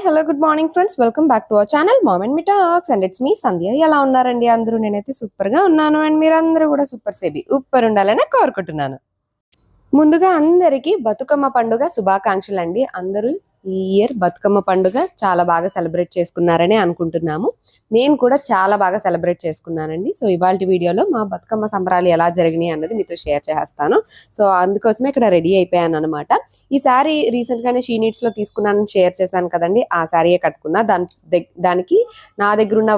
Hello good morning friends welcome back to our channel moment me talks and it's me Sandhya ఎలా ఉన్నారండి అందరూ? నేనైతే సూపర్గా ఉన్నాను. అండ్ మీరందరూ కూడా సూపర్ సేబి ఉప్పర్ ఉండాలని కోరుకుంటున్నాను. ముందుగా అందరికీ బతుకమ్మ పండుగ శుభాకాంక్షలు అండి అందరూ ఈ ఇయర్ బతుకమ్మ పండుగ చాలా బాగా సెలబ్రేట్ చేసుకున్నారని అనుకుంటున్నాము. నేను కూడా చాలా బాగా సెలబ్రేట్ చేసుకున్నానండి. సో ఇవాళ వీడియోలో మా బతుకమ్మ సంబరాలు ఎలా జరిగినాయి అన్నది మీతో షేర్ చేస్తాను. సో అందుకోసమే ఇక్కడ రెడీ అయిపోయాను అనమాట ఈ శారీ రీసెంట్ గానే షీ నీడ్స్లో తీసుకున్నాను షేర్ చేశాను కదండి. ఆ శారీయే కట్టుకున్నా దాని దానికి నా దగ్గర ఉన్న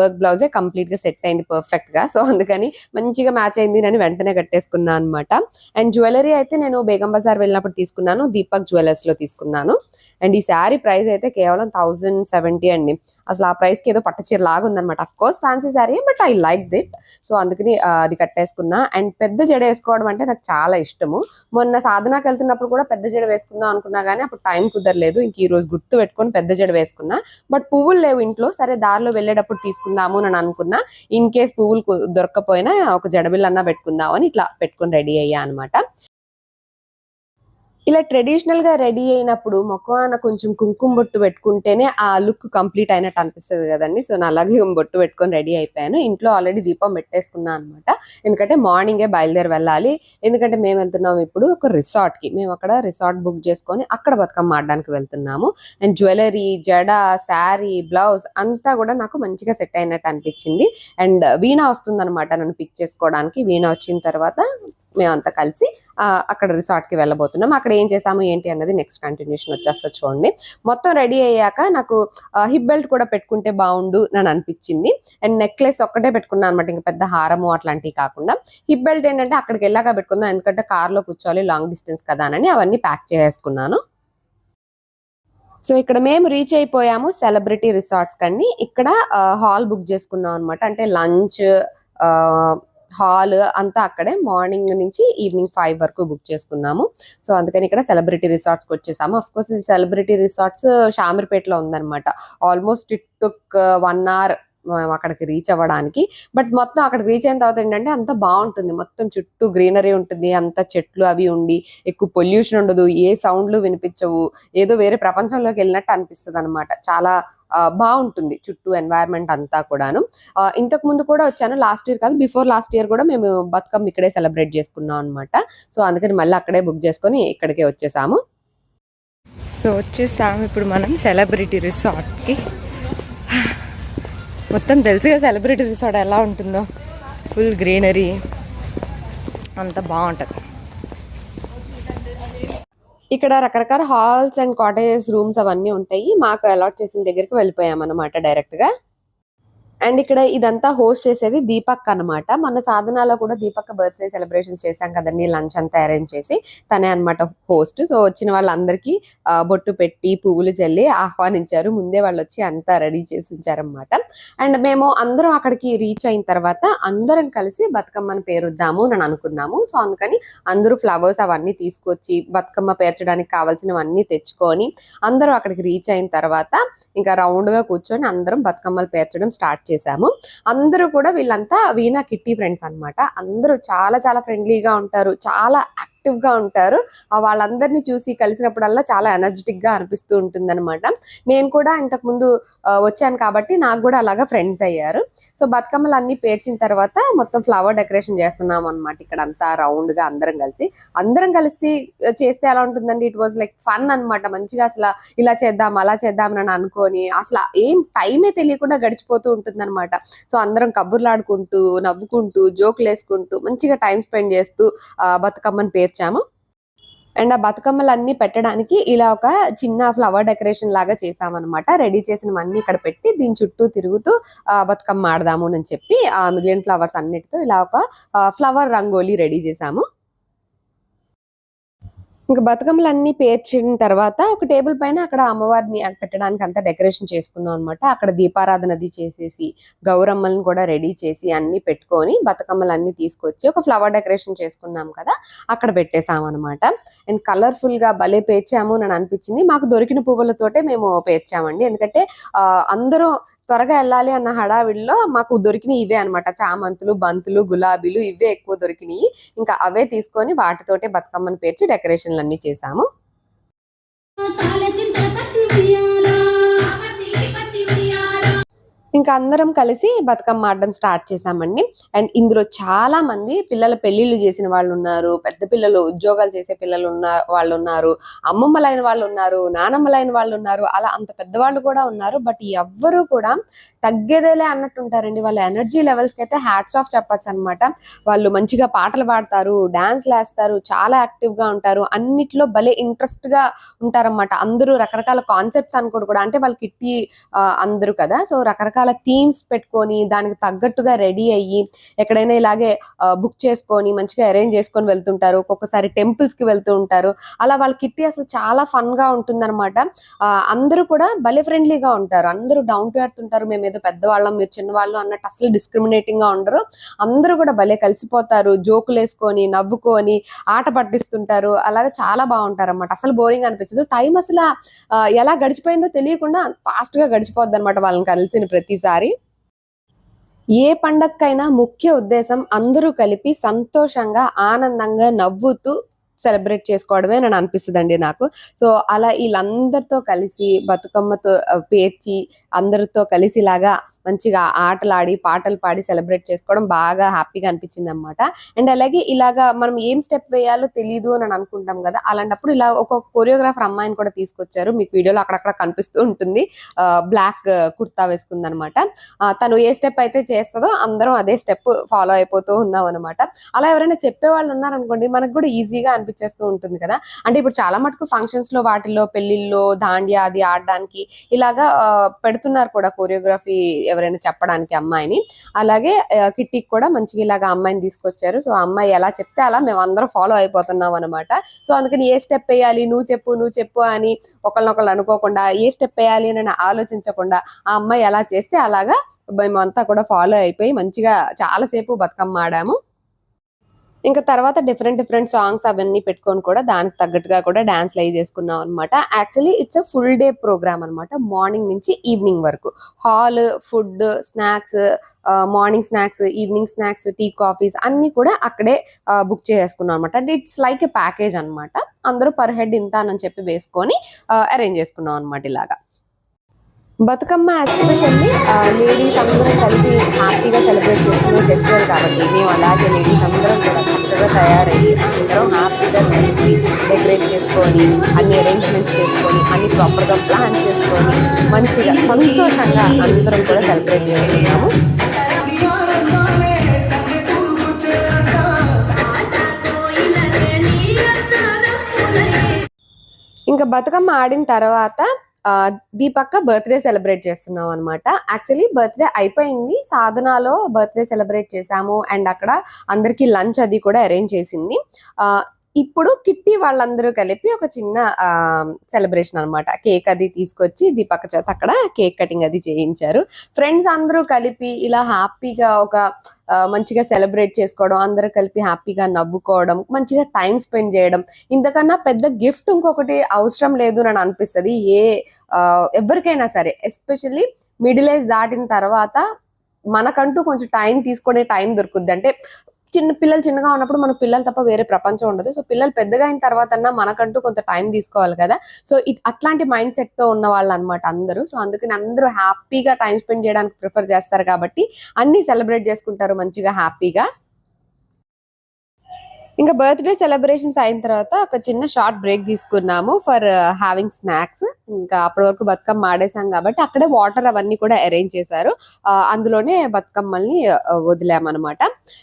వర్క్ బ్లౌజే కంప్లీట్గా సెట్ అయింది పర్ఫెక్ట్గా. సో అందుకని మంచిగా మ్యాచ్ అయింది నేను వెంటనే కట్టేసుకున్నాను అనమాట అండ్ జ్యువెలరీ అయితే నేను బేగం బజార్ వెళ్ళినప్పుడు తీసుకున్నాను. దీపక్ జ్యువెలర్స్లో తీసుకున్నాను. అండ్ ఈ శారీ ప్రైస్ అయితే కేవలం థౌజండ్ సెవెంటీ అండి. అసలు ఆ ప్రైస్కి ఏదో పట్టచీర లాగా ఉందన్నమాట. Of course fancy sari but I like that so అందుకని అది కట్టేసుకున్నా. అండ్ పెద్ద జడ వేసుకోవడం అంటే నాకు చాలా ఇష్టము. మొన్న సాధనాకి వెళ్తున్నప్పుడు కూడా పెద్ద జడ వేసుకుందాం అనుకున్నా కానీ అప్పుడు టైం కుదరలేదు. ఇంక ఈ రోజు గుర్తు పెట్టుకొని పెద్ద జడ వేసుకున్నా. బట్ పువ్వులు లేవు ఇంట్లో. సరే దారిలో వెళ్ళేటప్పుడు తీసుకుందాము అని అనుకున్నా. ఇన్ కేస్ పువ్వులు దొరకపోయినా ఒక జడబిల్ అన్నా పెట్టుకుందాం అని ఇట్లా పెట్టుకొని రెడీ అయ్యా అనమాట ఇలా ట్రెడిషనల్గా రెడీ అయినప్పుడు మొక్కన కొంచెం కుంకుమ బొట్టు పెట్టుకుంటేనే ఆ లుక్ కంప్లీట్ అయినట్టు అనిపిస్తుంది కదండి. సో నేను అలాగే బొట్టు పెట్టుకొని రెడీ అయిపోయాను. ఇంట్లో ఆల్రెడీ దీపం పెట్టేసుకున్నాను అనమాట ఎందుకంటే మార్నింగే బయలుదేరి వెళ్ళాలి. ఎందుకంటే మేము వెళ్తున్నాం ఇప్పుడు ఒక రిసార్ట్కి. మేము అక్కడ రిసార్ట్ బుక్ చేసుకొని అక్కడ బతుకమ్మ ఆడడానికి వెళ్తున్నాము. అండ్ జ్యువెలరీ జడ శారీ బ్లౌజ్ అంతా కూడా నాకు మంచిగా సెట్ అయినట్టు అనిపించింది. అండ్ వీణ వస్తుందన్నమాట నన్ను పిక్ చేసుకోవడానికి. వీణ వచ్చిన తర్వాత మేమంతా కలిసి అక్కడ రిసార్ట్కి వెళ్ళబోతున్నాం. అక్కడ ఏం చేసాము ఏంటి అన్నది నెక్స్ట్ కంటిన్యూషన్ వచ్చేస్తా చూడండి. మొత్తం రెడీ అయ్యాక నాకు హిప్ బెల్ట్ కూడా పెట్టుకుంటే బాగుండు అని అనిపించింది. అండ్ నెక్లెస్ ఒక్కటే పెట్టుకున్నాను అనమాట ఇంకా పెద్ద హారము అట్లాంటివి కాకుండా. హిప్ బెల్ట్ ఏంటంటే అక్కడికి వెళ్ళాక పెట్టుకుందాం ఎందుకంటే కార్లో కూర్చోవాలి లాంగ్ డిస్టెన్స్ కదా అని అవన్నీ ప్యాక్ చేసుకున్నాను సో ఇక్కడ మేము రీచ్ అయిపోయాము సెలబ్రిటీ రిసార్ట్స్ కానీ ఇక్కడ హాల్ బుక్ చేసుకున్నాం అనమాట. అంటే లంచ్ హాల్ అంతా అక్కడే మార్నింగ్ నుంచి ఈవినింగ్ ఫైవ్ వరకు బుక్ చేసుకున్నాము. సో అందుకని ఇక్కడ సెలబ్రిటీ రిసార్ట్స్కి వచ్చేసాము. అఫ్ కోర్స్ ఈ సెలబ్రిటీ రిసార్ట్స్ షామీర్పేటలో ఉందన్నమాట. Almost it took one hour అక్కడికి రీచ్ అవ్వడానికి. బట్ మొత్తం అక్కడికి రీచ్ అయిన తర్వాత ఏంటంటే అంత బాగుంటుంది. మొత్తం చుట్టూ గ్రీనరీ ఉంటుంది. అంత చెట్లు అవి ఉండి ఎక్కువ పొల్యూషన్ ఉండదు. ఏ సౌండ్లు వినిపించవు. ఏదో వేరే ప్రపంచంలోకి వెళ్ళినట్టు అనిపిస్తుంది అనమాట చాలా బాగుంటుంది చుట్టూ ఎన్వైర్న్మెంట్ అంతా కూడాను. ఇంతకు ముందు కూడా వచ్చాను. లాస్ట్ ఇయర్ కాదు బిఫోర్ లాస్ట్ ఇయర్ కూడా మేము బతుకమ్మ ఇక్కడే సెలబ్రేట్ చేసుకున్నాం అనమాట సో అందుకని మళ్ళీ అక్కడే బుక్ చేసుకొని ఇక్కడికే వచ్చేసాము. సో వచ్చేసాము ఇప్పుడు మనం సెలబ్రిటీ రిసార్ట్కి మొత్తం తెలుసుగా సెలబ్రిటీ రిసార్ట్ ఎలా ఉంటుందో. ఫుల్ గ్రీనరీ అంత బాగుంటుంది. ఇక్కడ రకరకాల హాల్స్ అండ్ కాటేజెస్ రూమ్స్ అవన్నీ ఉంటాయి. మాకు అలాట్ చేసిన దగ్గరికి వెళ్ళిపోయాం అన్నమాట డైరెక్ట్గా. అండ్ ఇక్కడ ఇదంతా హోస్ట్ చేసేది దీపక్ అన్నమాట. మన సాధనాలో కూడా దీపక్ బర్త్డే సెలబ్రేషన్ చేశాం కదండి లంచ్ అంతా అరేంజ్ చేసి తనే అన్నమాట హోస్ట్. సో వచ్చిన వాళ్ళందరికీ ఆ, బొట్టు పెట్టి పువ్వులు చల్లి ఆహ్వానించారు. ముందే వాళ్ళు వచ్చి అంతా రెడీ చేసి ఉంచారనమాట అండ్ మేము అందరం అక్కడికి రీచ్ అయిన తర్వాత అందరం కలిసి బతుకమ్మని పేరుద్దాము అని అనుకున్నాము. సో అందుకని అందరూ ఫ్లవర్స్ అవన్నీ తీసుకొచ్చి బతుకమ్మ పేర్చడానికి కావాల్సినవన్నీ తెచ్చుకొని అందరూ అక్కడికి రీచ్ అయిన తర్వాత ఇంకా రౌండ్గా కూర్చొని అందరం బతుకమ్మలు పేర్చడం స్టార్ట్ చేశాము. అందరూ కూడా వీళ్ళంతా వీణా కిట్టి ఫ్రెండ్స్ అన్నమాట. అందరూ చాలా చాలా ఫ్రెండ్లీగా ఉంటారు. చాలా యాక్టివ్గా ఉంటారు. వాళ్ళందరినీ చూసి కలిసినప్పుడల్లా చాలా ఎనర్జెటిక్గా అనిపిస్తూ ఉంటుంది నేను కూడా ఇంతకు ముందు వచ్చాను కాబట్టి నాకు కూడా అలాగా ఫ్రెండ్స్ అయ్యారు. సో బతుకమ్మలు అన్ని పేర్చిన తర్వాత మొత్తం ఫ్లవర్ డెకరేషన్ చేస్తున్నాం అనమాట ఇక్కడ అంతా రౌండ్గా అందరం కలిసి. అందరం కలిసి చేస్తే ఎలా ఉంటుందండి? ఇట్ వాజ్ లైక్ ఫన్ అన్నమాట. మంచిగా అసలు ఇలా చేద్దాం అలా చేద్దాం అని అనుకొని అసలు ఏం టైమే తెలియకుండా గడిచిపోతూ ఉంటుంది సో అందరం కబుర్లాడుకుంటూ నవ్వుకుంటూ జోకులు వేసుకుంటూ మంచిగా టైం స్పెండ్ చేస్తూ బతుకమ్మని పేరు పేర్చాము అండ్ ఆ బతుకమ్మలు అన్ని పెట్టడానికి ఇలా ఒక చిన్న ఫ్లవర్ డెకరేషన్ లాగా చేసామన్నమాట. రెడీ చేసినవన్నీ ఇక్కడ పెట్టి దీని చుట్టూ తిరుగుతూ బతుకమ్మ ఆడదాము అని చెప్పి ఆ మిగిలిన ఫ్లవర్స్ అన్నిటితో ఇలా ఒక ఫ్లవర్ రంగోలీ రెడీ చేసాము. ఇంకా బతుకమ్మలు అన్ని పేర్చిన తర్వాత ఒక టేబుల్ పైన అక్కడ అమ్మవారిని పెట్టడానికి అంతా డెకరేషన్ చేసుకున్నాం అనమాట అక్కడ దీపారాధనది చేసేసి గౌరమ్మలను కూడా రెడీ చేసి అన్ని పెట్టుకొని బతుకమ్మలు అన్ని తీసుకొచ్చి ఒక ఫ్లవర్ డెకరేషన్ చేసుకున్నాం కదా అక్కడ పెట్టేసాం అనమాట అండ్ కలర్ఫుల్గా భలే పేర్చాము అని అనిపించింది. మాకు దొరికిన పువ్వులతోటే మేము పేర్చామండి. ఎందుకంటే ఆ, అందరూ త్వరగా వెళ్ళాలి అన్న హడావిడిలో మాకు దొరికినవి ఇవే అన్నమాట. చామంతులు బంతులు గులాబీలు ఇవే ఎక్కువ దొరికినాయి ఇంకా అవే తీసుకొని వాటితోటే బతుకమ్మని పేర్చి డెకరేషన్ ఆపరేషన్లు అన్ని చేశాము. ఇంకా అందరం కలిసి బతుకమ్మ ఆడడం స్టార్ట్ చేశామండి. అండ్ ఇందులో చాలా మంది పిల్లల పెళ్ళిళ్ళు చేసిన వాళ్ళు ఉన్నారు పెద్ద పిల్లలు ఉద్యోగాలు చేసే పిల్లలు ఉన్న వాళ్ళు ఉన్నారు అమ్మమ్మలైన వాళ్ళు ఉన్నారు నానమ్మలైన వాళ్ళు ఉన్నారు అలా అంత పెద్దవాళ్ళు కూడా ఉన్నారు. బట్ ఎవ్వరు కూడా తగ్గేదేలే అన్నట్టు ఉంటారండి వాళ్ళ ఎనర్జీ లెవెల్స్కి అయితే హ్యాట్స్ ఆఫ్ చెప్పొచ్చు అనమాట వాళ్ళు మంచిగా పాటలు పాడతారు డాన్స్ లేస్తారు చాలా యాక్టివ్గా ఉంటారు. అన్నిట్లో భలే ఇంట్రెస్ట్గా ఉంటారన్నమాట. అందరూ రకరకాల కాన్సెప్ట్స్ అనుకోడు కూడా. అంటే వాళ్ళకి కిట్టి అందరూ కదా. సో రకరకాల థీమ్స్ పెట్టుకొని దానికి తగ్గట్టుగా రెడీ అయ్యి ఎక్కడైనా ఇలాగే బుక్ చేసుకొని మంచిగా అరేంజ్ చేసుకొని వెళ్తుంటారు. ఒక్కొక్కసారి టెంపుల్స్కి వెళ్తూ ఉంటారు. అలా వాళ్ళ కిట్టి అసలు చాలా ఫన్గా ఉంటుందన్నమాట. అందరూ కూడా భలే ఫ్రెండ్లీగా ఉంటారు. అందరూ డౌన్ టు ఎర్త్ ఉంటారు. మేము ఏదో పెద్దవాళ్ళం మీరు చిన్నవాళ్ళం అన్నట్టు అసలు డిస్క్రిమినేటింగ్గా ఉండరు. అందరూ కూడా భలే కలిసిపోతారు. జోకులు వేసుకొని నవ్వుకొని ఆట పట్టిస్తుంటారు. అలాగే చాలా బాగుంటారు అనమాట అసలు బోరింగ్ అనిపించదు. టైం అసలు ఎలా గడిచిపోయిందో తెలియకుండా ఫాస్ట్గా గడిచిపోద్ది అనమాట వాళ్ళని కలిసిన ప్రతి ప్రతిసారి ఏ పండక్కైనా ముఖ్య ఉద్దేశం అందరూ కలిపి సంతోషంగా ఆనందంగా నవ్వుతూ సెలబ్రేట్ చేసుకోవడమే నన్ను అనిపిస్తుందండి నాకు. సో అలా వీళ్ళందరితో కలిసి బతుకమ్మతో పేర్చి అందరితో కలిసి మంచిగా ఆటలు ఆడి పాటలు పాడి సెలబ్రేట్ చేసుకోవడం బాగా హ్యాపీగా అనిపించింది అనమాట అండ్ అలాగే ఇలాగా మనం ఏం స్టెప్ వేయాలో తెలియదు అని అనుకుంటాం కదా అలాంటప్పుడు ఇలా ఒక కొరియోగ్రాఫర్ అమ్మాయిని కూడా తీసుకొచ్చారు. మీకు వీడియోలో అక్కడక్కడ కనిపిస్తూ ఉంటుంది. బ్లాక్ కుర్తా వేసుకుంది అనమాట తను ఏ స్టెప్ అయితే చేస్తుందో అందరం అదే స్టెప్ ఫాలో అయిపోతూ ఉన్నాం అనమాట అలా ఎవరైనా చెప్పే వాళ్ళు ఉన్నారనుకోండి మనకు కూడా ఈజీగా అనిపించేస్తూ ఉంటుంది కదా. అంటే ఇప్పుడు చాలా మటుకు ఫంక్షన్స్లో వాటిల్లో పెళ్ళిల్లో దాండియా అది ఆడడానికి ఇలాగా పెడుతున్నారు కూడా కొరియోగ్రఫీ ఎవరైనా చెప్పడానికి అమ్మాయిని. అలాగే కిట్టికి కూడా మంచిగా ఇలాగా అమ్మాయిని తీసుకొచ్చారు. సో అమ్మాయి ఎలా చెప్తే అలా మేము అందరం ఫాలో అయిపోతున్నాం అనమాట సో అందుకని ఏ స్టెప్ వేయాలి? నువ్వు చెప్పు నువ్వు చెప్పు అని ఒకళ్ళనొకళ్ళు అనుకోకుండా ఏ స్టెప్ వేయాలి అని ఆలోచించకుండా ఆ అమ్మాయి ఎలా చేస్తే అలాగా మేమంతా కూడా ఫాలో అయిపోయి మంచిగా చాలాసేపు బతుకమ్మ ఆడాము. ఇంకా తర్వాత డిఫరెంట్ డిఫరెంట్ సాంగ్స్ అవన్నీ పెట్టుకొని కూడా దానికి తగ్గట్టుగా కూడా డాన్స్ లైవ్ చేసుకున్నాం అనమాట actually it's a full day programme అనమాట మార్నింగ్ నుంచి ఈవినింగ్ వరకు. Hall food snacks morning snacks evening snacks tea coffees అన్ని కూడా అక్కడే బుక్ చేసుకున్నాం అనమాట అంటే ఇట్స్ లైక్ ఎ ప్యాకేజ్ అన్నమాట. అందరూ పర్ హెడ్ ఇంత అని చెప్పి వేసుకొని అరేంజ్ చేసుకున్నాం అనమాట ఇలాగా. బతుకమ్మ ఎస్పెషల్లీ లేడీస్ అందరం కలిపి హ్యాపీగా సెలబ్రేట్ చేసుకునే ఫెస్టివల్ కాబట్టి మేము అలాగే లేడీస్ అందరం కూడా చక్కగా తయారయ్యి అందరం హ్యాపీగా కలిసి డెకరేట్ చేసుకొని అన్ని అరేంజ్మెంట్స్ చేసుకొని అన్ని ప్రాపర్గా ప్లాన్ చేసుకొని మంచిగా సంతోషంగా అందరం కూడా సెలబ్రేట్ చేసుకున్నాము ఇంకా బతుకమ్మ ఆడిన తర్వాత దీపక్క బర్త్డే సెలబ్రేట్ చేస్తున్నాం అనమాట యాక్చువల్లీ బర్త్డే అయిపోయింది. సాధనాలో బర్త్డే సెలబ్రేట్ చేసాము అండ్ అక్కడ అందరికీ లంచ్ అది కూడా అరేంజ్ చేసింది. ఆ ఇప్పుడు కిట్టి వాళ్ళందరూ కలిపి ఒక చిన్న సెలబ్రేషన్ అన్నమాట. కేక్ అది తీసుకొచ్చి దీపక్క చేత అక్కడ కేక్ కటింగ్ అది చేయించారు. ఫ్రెండ్స్ అందరూ కలిపి ఇలా హ్యాపీగా ఒక మంచిగా సెలబ్రేట్ చేసుకోవడం అందరూ కలిపి హ్యాపీగా నవ్వుకోవడం మంచిగా టైం స్పెండ్ చేయడం ఇంతకన్నా పెద్ద గిఫ్ట్ ఇంకొకటి అవసరం లేదు అని అనిపిస్తుంది. ఏ ఎవరికైనా సరే ఎస్పెషల్లీ మిడిల్ ఏజ్ దాటిన తర్వాత మనకంటూ కొంచెం టైం తీసుకునే టైం దొరుకుద్ది. అంటే చిన్న పిల్లలు చిన్నగా ఉన్నప్పుడు మన పిల్లలు తప్ప వేరే ప్రపంచం ఉండదు. సో పిల్లలు పెద్దగా అయిన తర్వాత మనకంటూ కొంత టైం తీసుకోవాలి కదా. సో ఇట్ అట్లాంటి మైండ్ సెట్తో ఉన్న వాళ్ళు అనమాట అందరూ. సో అందుకని అందరూ హ్యాపీగా టైం స్పెండ్ చేయడానికి ప్రిఫర్ చేస్తారు కాబట్టి అన్ని సెలబ్రేట్ చేసుకుంటారు మంచిగా హ్యాపీగా. ఇంకా బర్త్డే సెలబ్రేషన్స్ అయిన తర్వాత ఒక చిన్న షార్ట్ బ్రేక్ తీసుకున్నాము ఫర్ హ్యావింగ్ స్నాక్స్. ఇంకా అప్పటి వరకు బతుకమ్మ ఆడేసాం కాబట్టి అక్కడే వాటర్ అవన్నీ కూడా అరేంజ్ చేశారు. ఆ, అందులోనే బతుకమ్మల్ని వదిలామన్నమాట.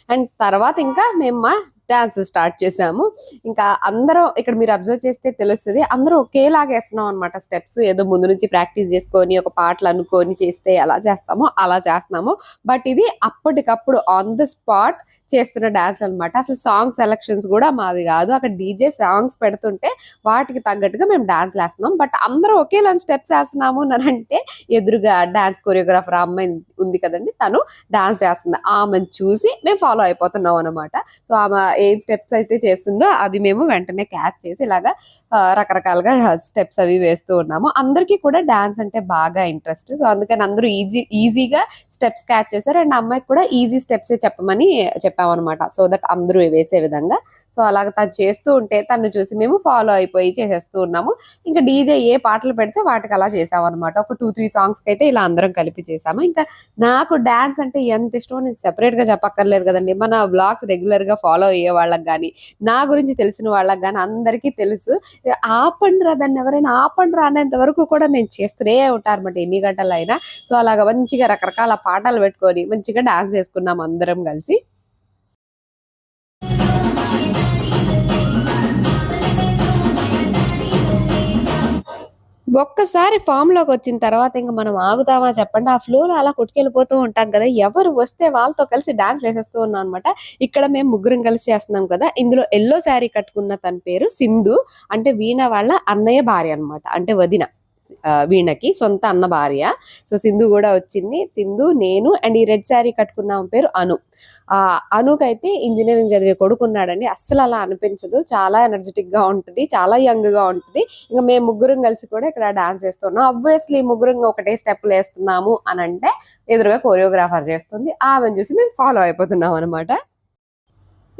అండ్ తర్వాత ఇంకా మేము మా డాన్స్ స్టార్ట్ చేసాము ఇంకా అందరం ఇక్కడ మీరు అబ్జర్వ్ చేస్తే తెలుస్తుంది అందరూ ఒకేలాగా వేస్తున్నాం అనమాట స్టెప్స్ ఏదో ముందు నుంచి ప్రాక్టీస్ చేసుకొని ఒక పాటలు అనుకొని చేస్తే ఎలా చేస్తామో అలా చేస్తున్నాము. బట్ ఇది అప్పటికప్పుడు ఆన్ ద స్పాట్ చేస్తున్న డ్యాన్స్ అన్నమాట. అసలు సాంగ్ సెలక్షన్స్ కూడా మాది కాదు. అక్కడ డీజే సాంగ్స్ పెడుతుంటే వాటికి తగ్గట్టుగా మేము డాన్స్ వేస్తున్నాం. బట్ అందరూ ఒకేలా స్టెప్స్ వేస్తున్నాము అంటే ఎదురుగా డాన్స్ కొరియోగ్రాఫర్ అమ్మాయి ఉంది కదండి. తను డాన్స్ చేస్తుంది ఆమెను చూసి మేము ఫాలో అయిపోతున్నాం అనమాట సో ఆమె ఏం స్టెప్స్ అయితే చేస్తుందో అవి మేము వెంటనే క్యాచ్ చేసి ఇలాగా రకరకాలుగా స్టెప్స్ అవి వేస్తూ ఉన్నాము. అందరికీ కూడా డాన్స్ అంటే బాగా ఇంట్రెస్ట్ సో అందుకని అందరూ ఈజీ ఈజీగా స్టెప్స్ క్యాచ్ చేశారు. అండ్ అమ్మాయికి కూడా ఈజీ స్టెప్స్ చెప్పమని చెప్పామన్నమాట. సో దట్ అందరూ వేసే విధంగా. సో అలాగ తను చేస్తూ ఉంటే తను చూసి మేము ఫాలో అయిపోయి చేసేస్తూ ఉన్నాము. ఇంకా డీజే ఏ పాటలు పెడితే వాటికి అలా చేసామన్నమాట. ఒక టూ త్రీ సాంగ్స్కి అయితే ఇలా అందరం కలిపి చేసాము. ఇంకా నాకు డాన్స్ అంటే ఎంత ఇష్టమో నేను సెపరేట్గా చెప్పక్కర్లేదు కదండి. మన బ్లాగ్స్ రెగ్యులర్గా ఫాలో అయ్యే వాళ్ళకి కానీ నా గురించి తెలిసిన వాళ్ళకి కానీ అందరికీ తెలుసు. ఆపండి రా దాన్ని ఎవరైనా ఆపండి రా అనేంత వరకు కూడా నేను చేస్తూనే ఉంటాను అనమాట ఎన్ని గంటలైనా. సో అలాగా మంచిగా రకరకాల పాటలు పెట్టుకొని మంచిగా డాన్స్ చేసుకున్నాం అందరం కలిసి. ఒక్కసారి ఫామ్లోకి వచ్చిన తర్వాత ఇంకా మనం ఆగుతామా చెప్పండి. ఆ ఫ్లోలో అలా కొట్టుకెళ్ళిపోతూ ఉంటాం కదా. ఎవరు వస్తే వాళ్ళతో కలిసి డాన్స్ వేసేస్తూ ఉన్నాం అనమాట ఇక్కడ మేము ముగ్గురం కలిసి చేస్తున్నాం కదా. ఇందులో ఎల్లో శారీ కట్టుకున్న తన పేరు సింధు. అంటే వీణ వాళ్ళ అన్నయ్య భార్య అన్నమాట. అంటే వదిన. వీణకి సొంత అన్న భార్య. సో సింధు కూడా వచ్చింది. సింధు నేను అండ్ ఈ రెడ్ శారీ కట్టుకున్న పేరు అను. అనుకైతే ఇంజనీరింగ్ చదివే కొడుకున్నాడండి. అస్సలు అలా అనిపించదు. చాలా ఎనర్జెటిక్గా ఉంటుంది. చాలా యంగ్గా ఉంటుంది. ఇంకా మేము ముగ్గురం కలిసి కూడా ఇక్కడ డాన్స్ చేస్తున్నాం. అబ్వియస్లీ ముగ్గురం ఒకటే స్టెప్లు వేస్తున్నాము అని అంటే ఎదురుగా కొరియోగ్రాఫర్ చేస్తుంది. ఆమెను చూసి మేము ఫాలో అయిపోతున్నాం అనమాట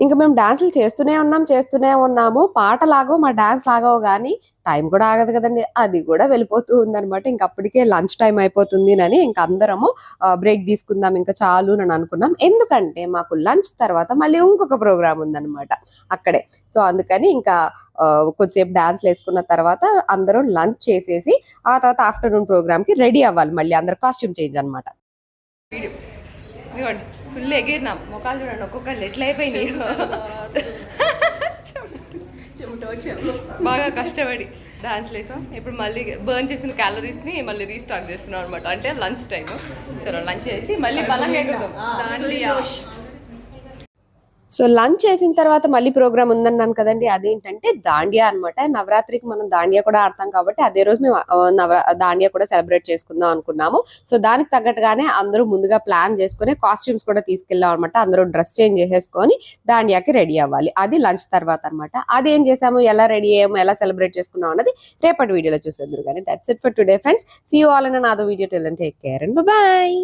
ఇంకా మేము డాన్సులు చేస్తూనే ఉన్నాం చేస్తూనే ఉన్నాము. పాట లాగో మా డాన్స్ లాగో కానీ టైం కూడా ఆగదు కదండి. అది కూడా వెళ్ళిపోతూ ఉందన్నమాట. ఇంక అప్పటికే లంచ్ టైం అయిపోతుంది అని ఇంకా అందరము బ్రేక్ తీసుకుందాం ఇంకా చాలు అని అనుకున్నాం. ఎందుకంటే మాకు లంచ్ తర్వాత మళ్ళీ ఇంకొక ప్రోగ్రామ్ ఉందనమాట అక్కడే. సో అందుకని ఇంకా కొద్దిసేపు డాన్స్లు వేసుకున్న తర్వాత అందరం లంచ్ చేసేసి ఆ తర్వాత ఆఫ్టర్నూన్ ప్రోగ్రామ్కి రెడీ అవ్వాలి. మళ్ళీ అందరు కాస్ట్యూమ్ చేంజ్ అనమాట ఇదిగోండి. ఫుల్ ఎగిరినాం. ముఖాలు చూడండి ఒక్కొక్కళ్ళు ఎట్లా అయిపోయినాయి. బాగా కష్టపడి డాన్స్ లేసాం ఇప్పుడు మళ్ళీ బర్న్ చేసిన క్యాలరీస్ని మళ్ళీ రీస్టాక్ చేస్తున్నాం అనమాట అంటే లంచ్ టైం చలో లంచ్ చేసి మళ్ళీ బలంగా దాండియా. సో లంచ్ చేసిన తర్వాత మళ్ళీ ప్రోగ్రామ్ ఉందన్నాను కదండి. అదేంటంటే దాండియా అన్నమాట. నవరాత్రికి మనం దాండియా కూడా ఆడతాం కాబట్టి అదే రోజు మేము నవరా దాండియా కూడా సెలబ్రేట్ చేసుకుందాం అనుకున్నాము. సో దానికి తగ్గట్టుగానే అందరూ ముందుగా ప్లాన్ చేసుకుని కాస్ట్యూమ్స్ కూడా తీసుకెళ్ళాం అనమాట అందరూ డ్రెస్ చేంజ్ చేసేసుకొని దాండియాకి రెడీ అవ్వాలి. అది లంచ్ తర్వాత అనమాట అది ఏం చేసాము? ఎలా రెడీ అయ్యాము? ఎలా సెలబ్రేట్ చేసుకున్నాం అన్నది రేపటి వీడియోలో చూసేందుకు కానీ that's it for today friends see you all and నాదో video tell take care and bye